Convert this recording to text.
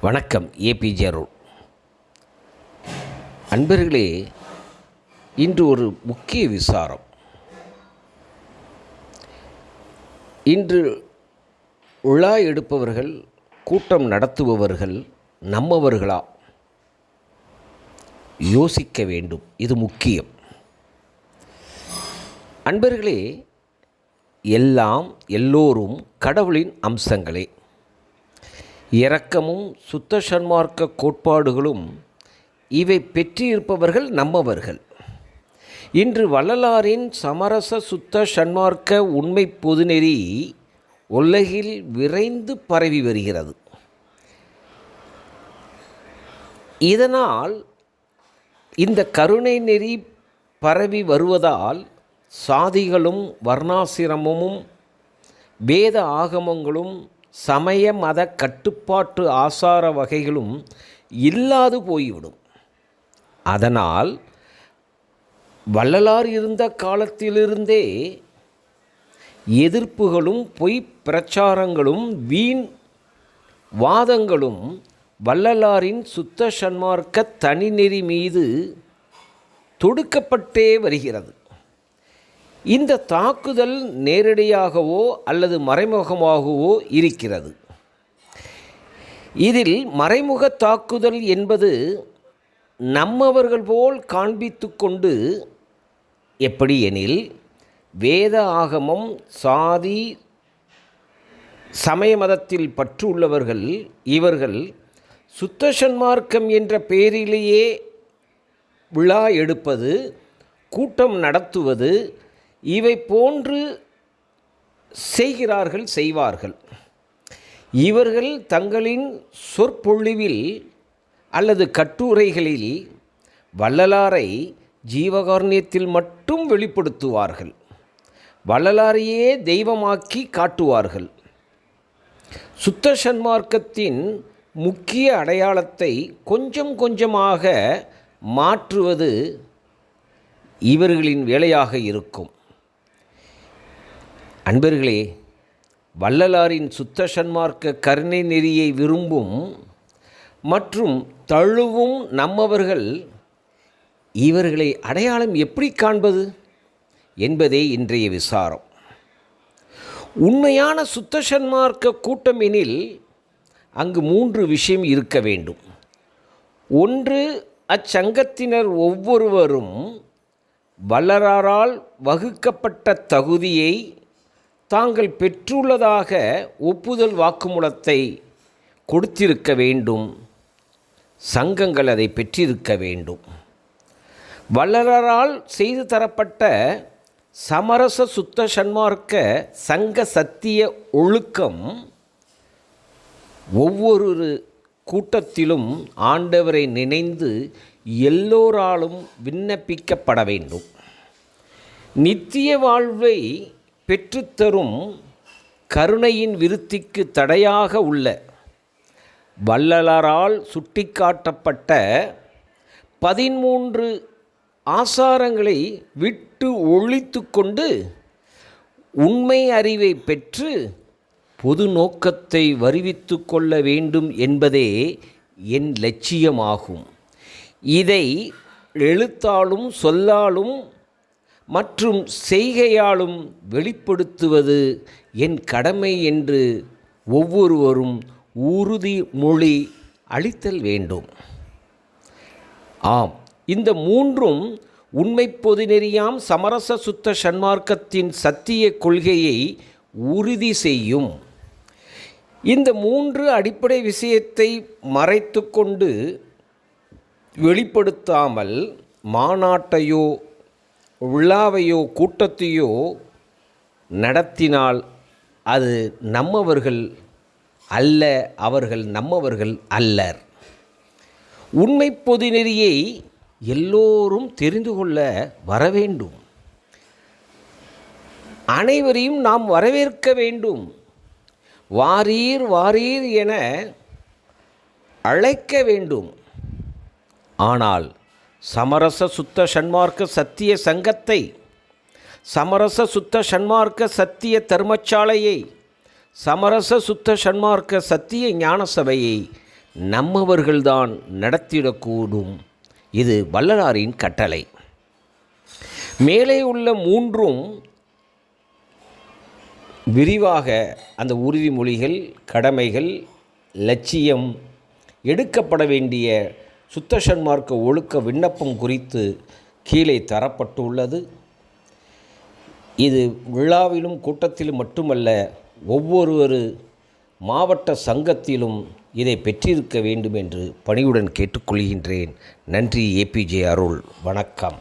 வணக்கம் ஏபிஜே அருள். அன்பர்களே இன்று ஒரு முக்கிய விசாரம். இன்று உலா எடுப்பவர்கள் கூட்டம் நடத்துபவர்கள் நம்மவர்களா? யோசிக்க வேண்டும் இது முக்கியம். அன்பர்களே எல்லாம் எல்லோரும் கடவுளின் அம்சங்களே. இரக்கமும் சுத்த சன்மார்க்க கோட்பாடுகளும் இவை பெற்றிருப்பவர்கள் நம்மவர்கள். இன்று வள்ளலாரின் சமரச சுத்த சன்மார்க்க உண்மை பொதுநெறி உலகில் விரைந்து பரவி வருகிறது. இதனால் இந்த கருணை நெறி பரவி வருவதால் சாதிகளும் வர்ணாசிரமமும் வேத ஆகமங்களும் சமய மத கட்டுப்பாட்டு ஆசார வகைகளும் இல்லாது போய்விடும். அதனால் வள்ளலார் இருந்த காலத்திலிருந்தே எதிர்ப்புகளும் பொய் பிரச்சாரங்களும் வீண் வாதங்களும் வள்ளலாரின் சுத்த சன்மார்க்க தனிநெறி மீது தொடுக்கப்பட்டே வருகிறது. இந்த தாக்குதல் நேரடியாகவோ அல்லது மறைமுகமாகவோ இருக்கிறது. இதில் மறைமுக தாக்குதல் என்பது நம்மவர்கள் போல் காண்பித்து கொண்டு எப்படி எனில் வேத ஆகமம் சாதி சமய மதத்தில் பற்று உள்ளவர்கள் இவர்கள் சுத்த சன்மார்க்கம் என்ற பெயரிலேயே விழா எடுப்பது கூட்டம் நடத்துவது இவை போன்று செய்கிறார்கள் செய்வார்கள். இவர்கள் தங்களின் சொற்பொழிவில் அல்லது கட்டுரைகளில் வள்ளலாரை ஜீவகாருண்யத்தில் மட்டும் வெளிப்படுத்துவார்கள். வள்ளலாரையே தெய்வமாக்கி காட்டுவார்கள். சுத்த சன்மார்க்கத்தின் முக்கிய அடையாளத்தை கொஞ்சம் கொஞ்சமாக மாற்றுவது இவர்களின் வேலையாக இருக்கும். அன்பர்களே வள்ளலாரின் சுத்த சன்மார்க்க கருணை நெறியை விரும்பும் மற்றும் தழுவும் நம்மவர்கள் இவர்களை அடையாளம் எப்படி காண்பது என்பதே இன்றைய விசாரம். உண்மையான சுத்த சன்மார்க்க கூட்டம் எனில் அங்கு மூன்று விஷயம் இருக்க வேண்டும். ஒன்று அச்சங்கத்தினர் ஒவ்வொருவரும் வள்ளலாரால் வகுக்கப்பட்ட தகுதியை தாங்கள் பெற்றுள்ளதாக ஒப்புதல் வாக்குமூலத்தை கொடுத்திருக்க வேண்டும். சங்கங்கள் அதை பெற்றிருக்க வேண்டும். வல்லரால் செய்து தரப்பட்ட சமரச சுத்த சன்மார்க்க சங்க சத்திய ஒழுக்கம் ஒவ்வொரு கூட்டத்திலும் ஆண்டவரை நினைந்து எல்லோராலும் விண்ணப்பிக்கப்பட வேண்டும். நித்திய வாழ்வை பெற்றுத்தரும் கருணையின் விருத்திக்கு தடையாக உள்ள வள்ளலரால் சுட்டிக்காட்டப்பட்ட பதிமூன்று ஆசாரங்களை விட்டு ஒழித்து கொண்டு உண்மை அறிவை பெற்று பொது நோக்கத்தை வருவித்து கொள்ள வேண்டும் என்பதே என் லட்சியமாகும். இதை எழுத்தாலும் சொல்லாலும் மற்றும் செய்கையாலும் வெளிப்படுத்துவது என் கடமை என்று ஒவ்வொருவரும் உறுதி மொழி அளித்தல் வேண்டும். ஆம் இந்த மூன்றும் உண்மை பொதுநெறியாம் சமரச சுத்த சன்மார்க்கத்தின் சத்திய கொள்கையை உறுதி செய்யும். இந்த மூன்று அடிப்படை விஷயத்தை மறைத்து கொண்டு வெளிப்படுத்தாமல் மாநாட்டையோ விழாவையோ கூட்டத்தையோ நடத்தினால் அது நம்மவர்கள் அல்ல அவர்கள் நம்மவர்கள் அல்லர். உண்மை பொது நெறியை எல்லோரும் தெரிந்து கொள்ள வரவேண்டும் அனைவரையும் நாம் வரவேற்க வேண்டும். வாரீர் வாரீர் என அழைக்க வேண்டும். ஆனால் சமரச சுத்த சன்மார்க்க சத்திய சங்கத்தை சமரச சுத்த சன்மார்க்க சத்திய தர்மச்சாலையை சமரச சுத்த சன்மார்க்க சத்திய ஞான சபையை நம்மவர்கள்தான் நடத்திடக்கூடும். இது வள்ளலாரின் கட்டளை. மேலே உள்ள மூன்றும் விரிவாக அந்த உறுதிமொழிகள் கடமைகள் லட்சியம் எடுக்கப்பட வேண்டிய சுத்த சன்மார்க்க ஒழுக்க விண்ணப்பம் குறித்து கீழே தரப்பட்டுள்ளது. இது விழாவிலும் கூட்டத்திலும் மட்டுமல்ல ஒவ்வொரு மாவட்ட சங்கத்திலும் இதை பெற்றிருக்க வேண்டும் என்று பணியுடன் கேட்டுக்கொள்கின்றேன். நன்றி ஏபிஜே அருள். வணக்கம்.